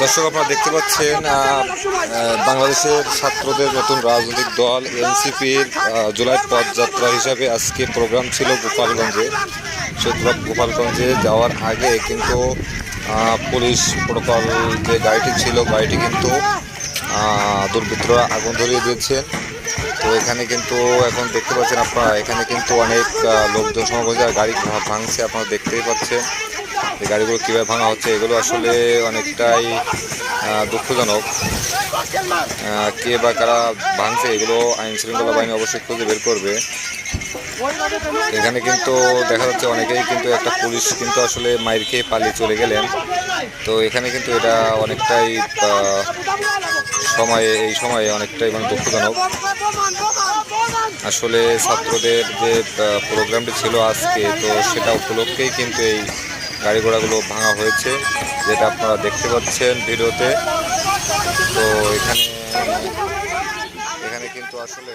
দর্শক, আপনারা দেখতে পাচ্ছেন বাংলাদেশের ছাত্রদের নতুন রাজনৈতিক দল, এনসিপির জুলাই পদযাত্রা হিসাবে আজকে প্রোগ্রাম ছিল গোপালগঞ্জে। গো- গোপালগঞ্জে যাওয়ার আগে কিন্তু পুলিশ প্রোটোকল যে গাড়িটি ছিল, গাড়িটি কিন্তু দুর্বৃত্তরা আগুন ধরিয়ে দিয়েছেন। তো এখানে কিন্তু এখন দেখতে পাচ্ছেন আপনারা, এখানে কিন্তু অনেক লোকজন সমাবেশ গাড়ি ভাঙছে, আপনারা দেখতেই পাচ্ছেন। এই গাড়িগুলো কীভাবে ভাঙা হচ্ছে, এগুলো আসলে অনেকটাই দুঃখজনক। কে বা কারা ভাঙছে, এগুলো আইন শৃঙ্খলা বাহিনী অবশ্যই খুঁজে বের করবে। এখানে কিন্তু দেখা যাচ্ছে অনেকেই কিন্তু একটা পুলিশ কিন্তু আসলে মাইর খেয়ে পালিয়ে চলে গেলেন। তো এখানে কিন্তু এটা অনেকটাই সময়ে, এই সময়ে অনেকটাই মানে দুঃখজনক। আসলে ছাত্রদের যে প্রোগ্রামটি ছিল আজকে, তো সেটা উপলক্ষেই কিন্তু এই গাড়ি ঘোড়াগুলো ভাঙা হয়েছে যেটা আপনারা দেখতে পাচ্ছেন ভিডিওতে। তো এখানে এখানে কিন্তু আসলে